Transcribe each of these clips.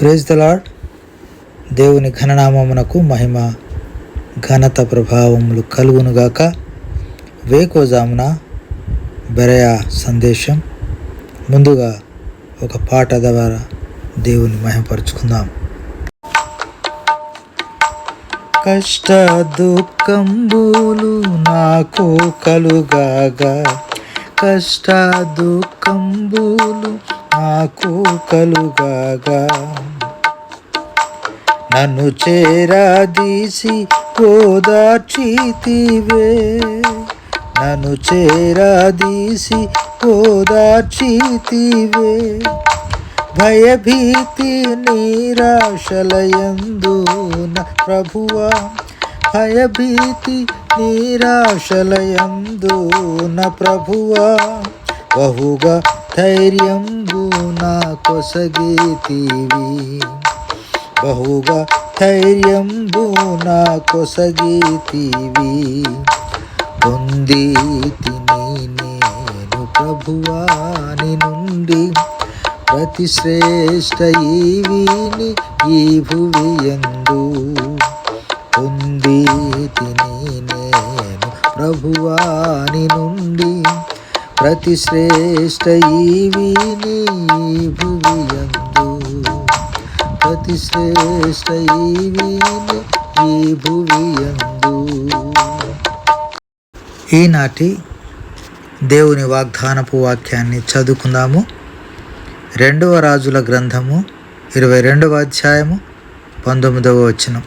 Praise the lord దేవుని ఘననామమునకు మహిమ ఘనత ప్రభావములు కలుగునుగాక వేకోజామున బెరయ సందేశం. ముందుగా ఒక పాట ద్వారా దేవుని మహిమపరుచుకుందాం. కష్ట దుఃఖంబులు నాకు కలుగాగా. కష్ట దుఃఖంబులు నాకు కలుగాగా. నన్ను చేరాదీసి ఓదార్చితివే. నన్ను చేరాదీసి ఓదార్చితివే. భయభీతి నిరాశలయందు ప్రభువా. భయభీతి నిరాశలయందు ప్రభువా. బహుగా ధైర్యంబు నా కొసగీతివి బహుగా ధైర్యంబు నా కొసగీతివి పొంది నేను ప్రభువాని నుండి ప్రతి శ్రేష్ట ఈవిని ఈ భువియందు ఎందు నేను ప్రభువా ప్రతి శ్రేష్ట ఈవిని భువియందు. ప్రతి శ్రేష్ట ఈవిని ఈ భువియందు. ఈనాటి దేవుని వాగ్దానపు వాక్యాన్ని చదువుకుందాము. రెండవ రాజుల గ్రంథము ఇరవై రెండవ అధ్యాయము పంతొమ్మిదవ వచనం.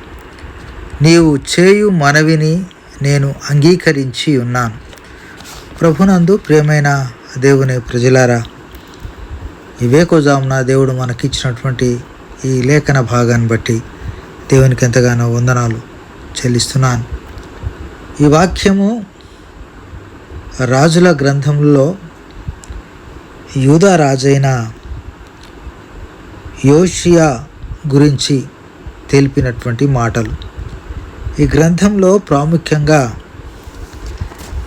నీవు చేయు మనవిని నేను అంగీకరించి ఉన్నాను. ప్రభునందు ప్రియమైన దేవుని ప్రజలారా ఇవేకోజామున దేవుడు మనకిచ్చినటువంటి ఈ లేఖన భాగాన్ని బట్టి దేవునికి ఎంతగానో వందనాలు చెల్లిస్తున్నాను. ఈ వాక్యము రాజుల గ్రంథంలో యూదా రాజైన యోషియా గురించి తెలిపినటువంటి మాటలు. ఈ గ్రంథంలో ప్రాముఖ్యంగా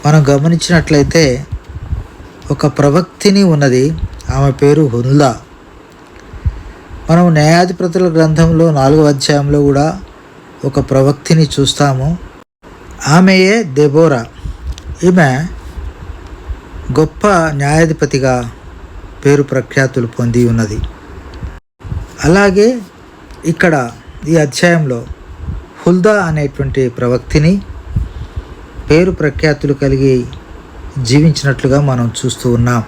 మనం గమనించినట్లయితే ఒక ప్రవక్తిని ఉన్నది. ఆమె పేరు హుల్దా మనం న్యాయాధిపతుల గ్రంథంలో నాలుగవ అధ్యాయంలో కూడా ఒక ప్రవక్తిని చూస్తాము. ఆమెయే దెబోరా. ఈమె గొప్ప న్యాయాధిపతిగా పేరు ప్రఖ్యాతులు పొంది ఉన్నది. అలాగే ఇక్కడ ఈ అధ్యాయంలో హుల్దా అనేటువంటి ప్రవక్తిని పేరు ప్రఖ్యాతులు కలిగి జీవించినట్లుగా మనం చూస్తూ ఉన్నాం.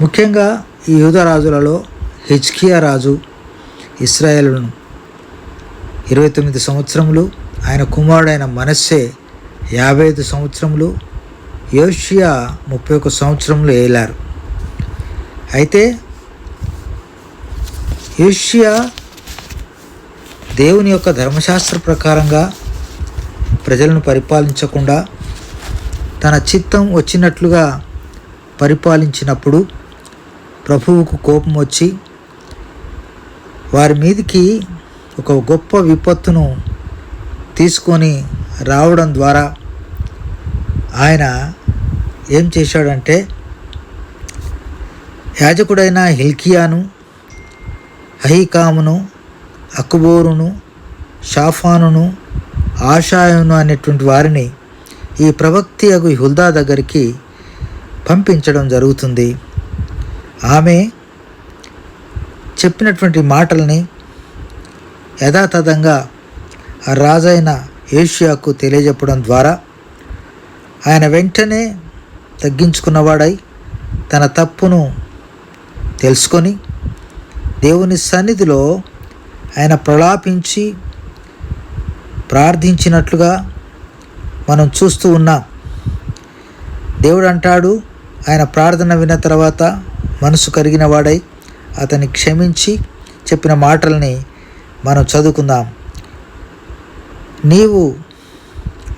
ముఖ్యంగా ఈ యూద రాజులలో హెచ్కియా రాజు ఇస్రాయేల్ను ఇరవై తొమ్మిది సంవత్సరములు ఆయన కుమారుడైన మనస్సే యాభై ఐదు సంవత్సరములు యోషియా ముప్పై ఒక సంవత్సరములు ఏలారు. అయితే యోషియా దేవుని యొక్క ధర్మశాస్త్ర ప్రకారంగా ప్రజలను పరిపాలించకుండా తన చిత్తం వచ్చినట్లుగా పరిపాలించినప్పుడు ప్రభువుకు కోపం వచ్చి వారి మీదికి ఒక గొప్ప విపత్తును తీసుకొని రావడం ద్వారా ఆయన ఏం చేశాడంటే యాజకుడైన హిల్కియాను అహీకామును అక్బోరును షాఫానును ఆషాయును అనేటువంటి వారిని ఈ ప్రవక్తి అగు హుల్దా దగ్గరికి పంపించడం జరుగుతుంది. ఆమె చెప్పినటువంటి మాటల్ని యథాతథంగా ఆ రాజైన ఏషియాకు తెలియజెప్పడం ద్వారా ఆయన వెంటనే తగ్గించుకున్నవాడై తన తప్పును తెలుసుకొని దేవుని సన్నిధిలో ఆయన ప్రలాపించి ప్రార్థించినట్లుగా మనం చూస్తూ ఉన్నాం. దేవుడు అంటాడు ఆయన ప్రార్థన విన్న తర్వాత మనసు కరిగిన వాడై అతన్ని క్షమించి చెప్పిన మాటల్ని మనం చదువుకుందాం. నీవు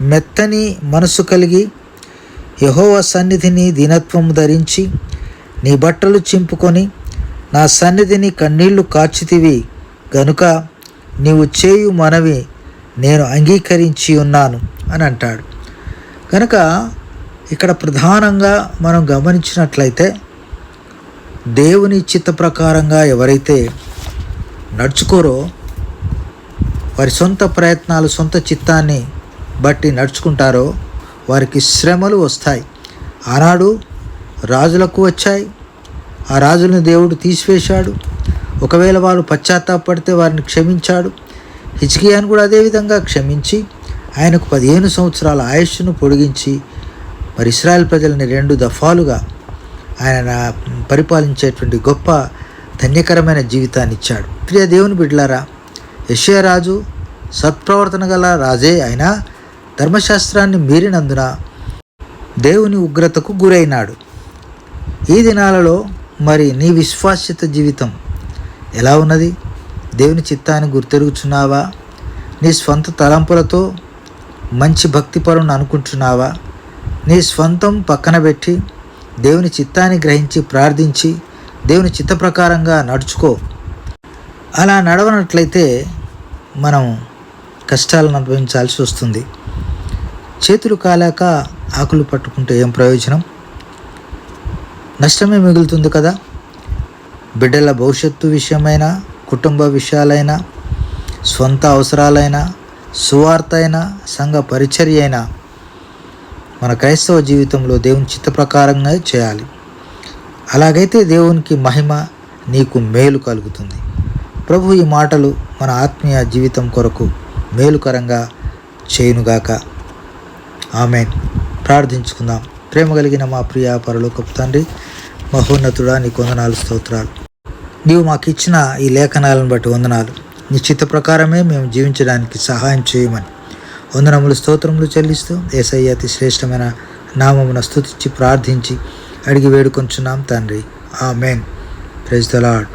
మెత్తని మనసు కలిగి యహోవ సన్నిధిని దీనత్వం ధరించి నీ బట్టలు చింపుకొని నా సన్నిధిని కన్నీళ్ళు కాచితివి గనుక నీవు చేయు మనవి నేను అంగీకరించి ఉన్నాను అని అంటాడు. కనుక ఇక్కడ ప్రధానంగా మనం గమనించినట్లయితే దేవుని చిత్త ప్రకారంగా ఎవరైతే నడుచుకోరో వారి సొంత ప్రయత్నాలు సొంత చిత్తాన్ని బట్టి నడుచుకుంటారో వారికి శ్రమలు వస్తాయి. ఆనాడు రాజులకు వచ్చాయి. ఆ రాజులను దేవుడు తీసివేశాడు. ఒకవేళ వారు పశ్చాత్తాపడితే వారిని క్షమించాడు. హిజ్కియాను కూడా అదేవిధంగా క్షమించి ఆయనకు పదిహేను సంవత్సరాల ఆయుష్ను పొడిగించి మరి ఇస్రాయల్ ప్రజలని రెండు దఫాలుగా ఆయన పరిపాలించేటువంటి గొప్ప ధన్యకరమైన జీవితాన్ని ఇచ్చాడు. ప్రియ దేవుని బిడ్లారా యశయరాజు సత్ప్రవర్తన గల రాజే అయినా ధర్మశాస్త్రాన్ని మీరినందున దేవుని ఉగ్రతకు గురైనాడు. ఈ దినాలలో మరి నీ విశ్వాస్యత జీవితం ఎలా ఉన్నది? దేవుని చిత్తాన్ని గుర్తెరుగుచున్నావా? నీ స్వంత తలంపులతో మంచి భక్తిపరుని అనుకుంటున్నావా? నీ స్వంతం పక్కన పెట్టి దేవుని చిత్తాన్ని గ్రహించి ప్రార్థించి దేవుని చిత్త ప్రకారంగా నడుచుకో. అలా నడవనట్లయితే మనం కష్టాలను అనుభవించాల్సి వస్తుంది. చేతులు కాలాక ఆకులు పట్టుకుంటే ఏం ప్రయోజనం? నష్టమే మిగులుతుంది కదా? బిడ్డల భవిష్యత్తు విషయమైనా కుటుంబ విషయాలైనా సొంత అవసరాలైనా సువార్త అయినా సంఘ పరిచర్య అయినా మన క్రైస్తవ జీవితంలో దేవుని చిత్త ప్రకారంగా చేయాలి. అలాగైతే దేవునికి మహిమ నీకు మేలు కలుగుతుంది. ప్రభు ఈ మాటలు మన ఆత్మీయ జీవితం కొరకు మేలుకరంగా చేయునుగాక. ఆమె ప్రార్థించుకుందాం. ప్రేమ కలిగిన మా ప్రియ పరలోకపు తండ్రి మహోన్నతుడా నీ కొందనాలు స్తోత్రాలు. నీవు మాకు ఇచ్చిన ఈ లేఖనాలను బట్టి వందనాలు. నీ చిత్త ప్రకారమే మేము జీవించడానికి సహాయం చేయమని. వందనములు స్తోత్రములు చెల్లిస్తూ ఏసయ్య అతి శ్రేష్టమైన నామమున స్థుతించి ప్రార్థించి అడిగి వేడుకొంచున్నాం తండ్రి. ఆ మేన్ ప్రెజ్ ద లాడ్